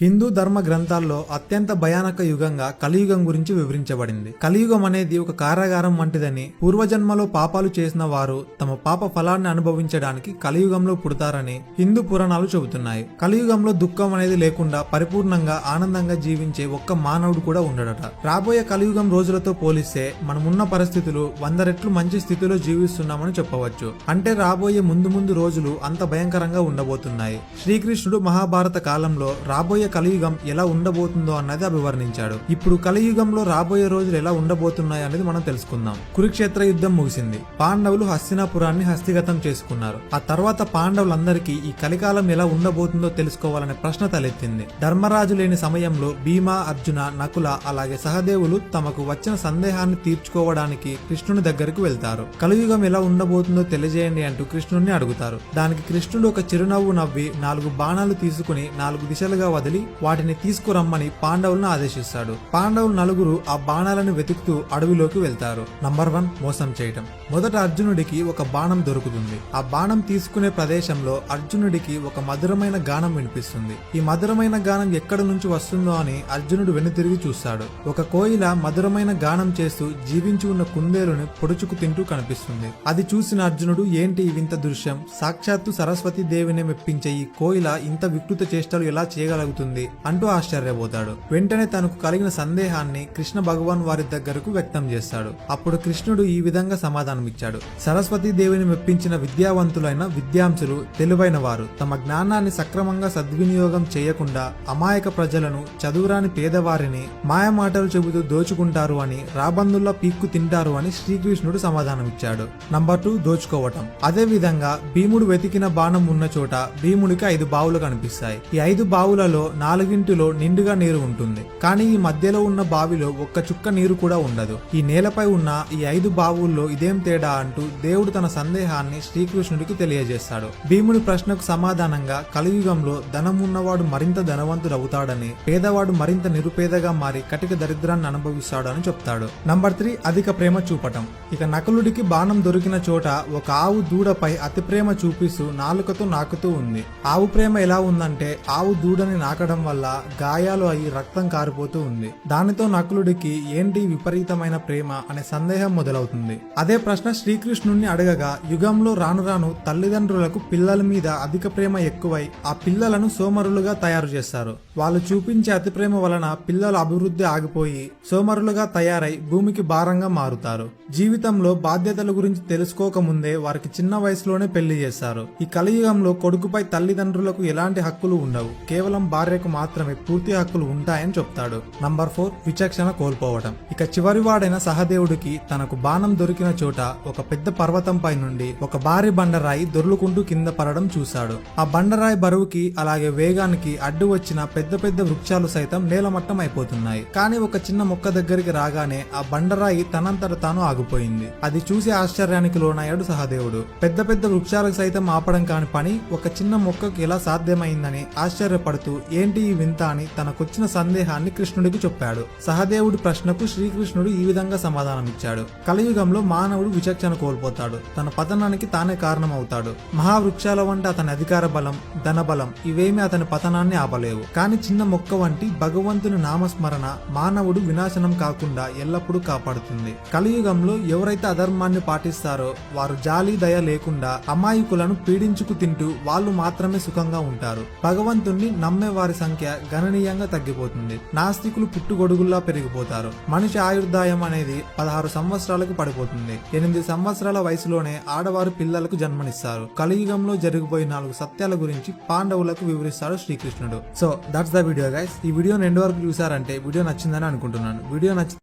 హిందూ ధర్మ గ్రంథాల్లో అత్యంత భయానక యుగంగా కలియుగం గురించి వివరించబడింది. కలియుగం అనేది ఒక కారాగారం వంటిదని పూర్వజన్మలో పాపాలు చేసిన వారు తమ పాప ఫలాన్ని అనుభవించడానికి కలియుగంలో పుడతారని హిందూ పురాణాలు చెబుతున్నాయి. కలియుగంలో దుఃఖం అనేది లేకుండా పరిపూర్ణంగా ఆనందంగా జీవించే ఒక్క మానవుడు కూడా ఉండడట. రాబోయే కలియుగం రోజులతో పోలిస్తే మనమున్న పరిస్థితులు వంద రెట్లు మంచి స్థితిలో జీవిస్తున్నామని చెప్పవచ్చు. అంటే రాబోయే ముందు ముందు రోజులు అంత భయంకరంగా ఉండబోతున్నాయి. శ్రీకృష్ణుడు మహాభారత కాలంలో రాబోయే కలియుగం ఎలా ఉండబోతుందో అన్నది అభివర్ణించాడు. ఇప్పుడు కలియుగంలో రాబోయే రోజులు ఎలా ఉండబోతున్నాయి అనేది మనం తెలుసుకుందాం. కురుక్షేత్ర యుద్ధం ముగిసింది. పాండవులు హస్తినాపురాన్ని హస్తిగతం చేసుకున్నారు. ఆ తర్వాత పాండవులందరికీ ఈ కలికాలం ఎలా ఉండబోతుందో తెలుసుకోవాలనే ప్రశ్న తలెత్తింది. ధర్మరాజు లేని సమయంలో భీమా అర్జున నకుల అలాగే సహదేవులు తమకు వచ్చిన సందేహాన్ని తీర్చుకోవడానికి కృష్ణుని దగ్గరకు వెళ్తారు. కలియుగం ఎలా ఉండబోతుందో తెలియజేయండి అంటూ కృష్ణుడిని అడుగుతారు. దానికి కృష్ణుడు ఒక చిరునవ్వు నవ్వి నాలుగు బాణాలు తీసుకుని నాలుగు దిశలుగా వదిలి వాటిని తీసుకురమ్మని పాండవులను ఆదేశిస్తాడు. పాండవులు నలుగురు ఆ బాణాలను వెతుకుతూ అడవిలోకి వెళ్తారు. నంబర్ వన్ మోసం చేయటం. మొదట అర్జునుడికి ఒక బాణం దొరుకుతుంది. ఆ బాణం తీసుకునే ప్రదేశంలో అర్జునుడికి ఒక మధురమైన గానం వినిపిస్తుంది. ఈ మధురమైన గానం ఎక్కడ నుంచి వస్తుందో అని అర్జునుడు వెనుతిరిగి చూస్తాడు. ఒక కోయిల మధురమైన గానం చేస్తూ జీవించి ఉన్న కుందేలును పొడుచుకు తింటూ కనిపిస్తుంది. అది చూసిన అర్జునుడు ఏంటి వింత దృశ్యం? సాక్షాత్తు సరస్వతి దేవిని మెప్పించే ఈ కోయిల ఇంత వికృత చేష్టలు ఎలా చేయగలుగుతుంది? అంటూ ఆశ్చర్యపోతాడు. వెంటనే తనకు కలిగిన సందేహాన్ని కృష్ణ భగవాన్ వారి దగ్గరకు వ్యక్తం చేస్తాడు. అప్పుడు కృష్ణుడు ఈ విధంగా సమాధానమిచ్చాడు. సరస్వతి దేవిని మెప్పించిన విద్యావంతులైన విద్యాంసులు తెలివైన వారు. తమ జ్ఞానాన్ని సక్రమంగా సద్వినియోగం చేయకుండా అమాయక ప్రజలను చదువురాని పేదవారిని మాయమాటలు చెబుతూ దోచుకుంటారు అని రాబందుల్లా పీక్కు తింటారు అని శ్రీకృష్ణుడు సమాధానమిచ్చాడు. Number two దోచుకోవటం. అదే విధంగా భీముడు వెతికిన బాణం ఉన్న చోట భీముడికి ఐదు బావులు కనిపిస్తాయి. ఈ ఐదు బావులలో నాలుగింటిలో నిండుగా నీరు ఉంటుంది. కానీ ఈ మధ్యలో ఉన్న బావిలో ఒక్క చుక్క నీరు కూడా ఉండదు. ఈ నేలపై ఉన్న ఈ ఐదు బావుల్లో ఇదేం తేడా అంటూ దేవుడు తన సందేహాన్ని శ్రీకృష్ణుడికి తెలియజేస్తాడు. భీముడి ప్రశ్నకు సమాధానంగా కలియుగంలో ధనం ఉన్నవాడు మరింత ధనవంతుడవుతాడని పేదవాడు మరింత నిరుపేదగా మారి కటిక దరిద్రాన్ని అనుభవిస్తాడు అని చెప్తాడు. నంబర్ త్రీ అధిక ప్రేమ చూపటం. ఇక నకులుడికి బాణం దొరికిన చోట ఒక ఆవు దూడపై అతి ప్రేమ చూపిస్తూ నాలుకతో నాకుతూ ఉంది. ఆవు ప్రేమ ఎలా ఉందంటే ఆవు దూడని నాక తాకడం వల్ల గాయాలు అయి రక్తం కారిపోతూ ఉంది. దానితో నకులుడికి ఏంటి విపరీతమైన ప్రేమ అనే సందేహం మొదలవుతుంది. అదే ప్రశ్న శ్రీకృష్ణుణ్ణి అడగగా యుగంలో రాను రాను తల్లిదండ్రులకు పిల్లల మీద అధిక ప్రేమ ఎక్కువై ఆ పిల్లలను సోమరులుగా తయారు చేస్తారు. వాళ్ళు చూపించే అతి ప్రేమ వలన పిల్లల అభివృద్ధి ఆగిపోయి సోమరులుగా తయారై భూమికి భారంగా మారుతారు. జీవితంలో బాధ్యతల గురించి తెలుసుకోకముందే వారికి చిన్న వయసులోనే పెళ్ళి చేస్తారు. ఈ కలియుగంలో కొడుకుపై తల్లిదండ్రులకు ఎలాంటి హక్కులు ఉండవు. కేవలం భార్యకు మాత్రమే పూర్తి హక్కులు ఉంటాయని చెప్తాడు. నంబర్ ఫోర్ విచక్షణ కోల్పోవడం ఇక చివరి వాడైన సహదేవుడికి తనకు బాణం దొరికిన చోట ఒక పెద్ద పర్వతంపై నుండి ఒక భారీ బండరాయి దొర్లుకుంటూ కింద పడడం చూశాడు. ఆ బండరాయి బరువుకి అలాగే వేగానికి అడ్డు వచ్చిన పెద్ద పెద్ద వృక్షాలు సైతం నేలమట్టం అయిపోతున్నాయి. కానీ ఒక చిన్న మొక్క దగ్గరికి రాగానే ఆ బండరాయి తనంతట తాను ఆగిపోయింది. అది చూసి ఆశ్చర్యానికి లోనయ్యాడు సహదేవుడు. పెద్ద పెద్ద వృక్షాలకు సైతం ఆపడం కాని పని ఒక చిన్న మొక్కకు ఎలా సాధ్యమైందని ఆశ్చర్యపడుతూ ఏంటి ఈ వింత అని తనకొచ్చిన సందేహాన్ని కృష్ణుడికి చెప్పాడు. సహదేవుడి ప్రశ్నకు శ్రీకృష్ణుడు ఈ విధంగా సమాధానమిచ్చాడు. కలియుగంలో మానవుడు విచక్షణ కోల్పోతాడు. తన పతనానికి తానే కారణమవుతాడు. మహావృక్షాల వంటి అతని అధికార బలం ధనబలం ఇవేమి అతని పతనాన్ని ఆపలేవు. కానీ చిన్న మొక్క వంటి భగవంతుని నామస్మరణ మానవుడు వినాశనం కాకుండా ఎల్లప్పుడూ కాపాడుతుంది. కలియుగంలో ఎవరైతే అధర్మాన్ని పాటిస్తారో వారు జాలి దయ లేకుండా అమాయకులను పీడించుకు తింటూ వాళ్ళు మాత్రమే సుఖంగా ఉంటారు. భగవంతుణ్ణి నమ్మేవారు వారి సంఖ్య గణనీయంగా తగ్గిపోతుంది. నాస్తికులు పుట్టుగొడుగుల్లా పెరిగిపోతారు. మనిషి ఆయుర్దాయం అనేది పదహారు సంవత్సరాలకు పడిపోతుంది. ఎనిమిది సంవత్సరాల వయసులోనే ఆడవారు పిల్లలకు జన్మనిస్తారు. కలియుగంలో జరిగిపోయిన నాలుగు సత్యాల గురించి పాండవులకు వివరిస్తాడు శ్రీకృష్ణుడు. So that's the video guys ఈ వీడియో రెండు వరకు చూసారంటే వీడియో నచ్చిందని అనుకుంటున్నాను. వీడియో నచ్చి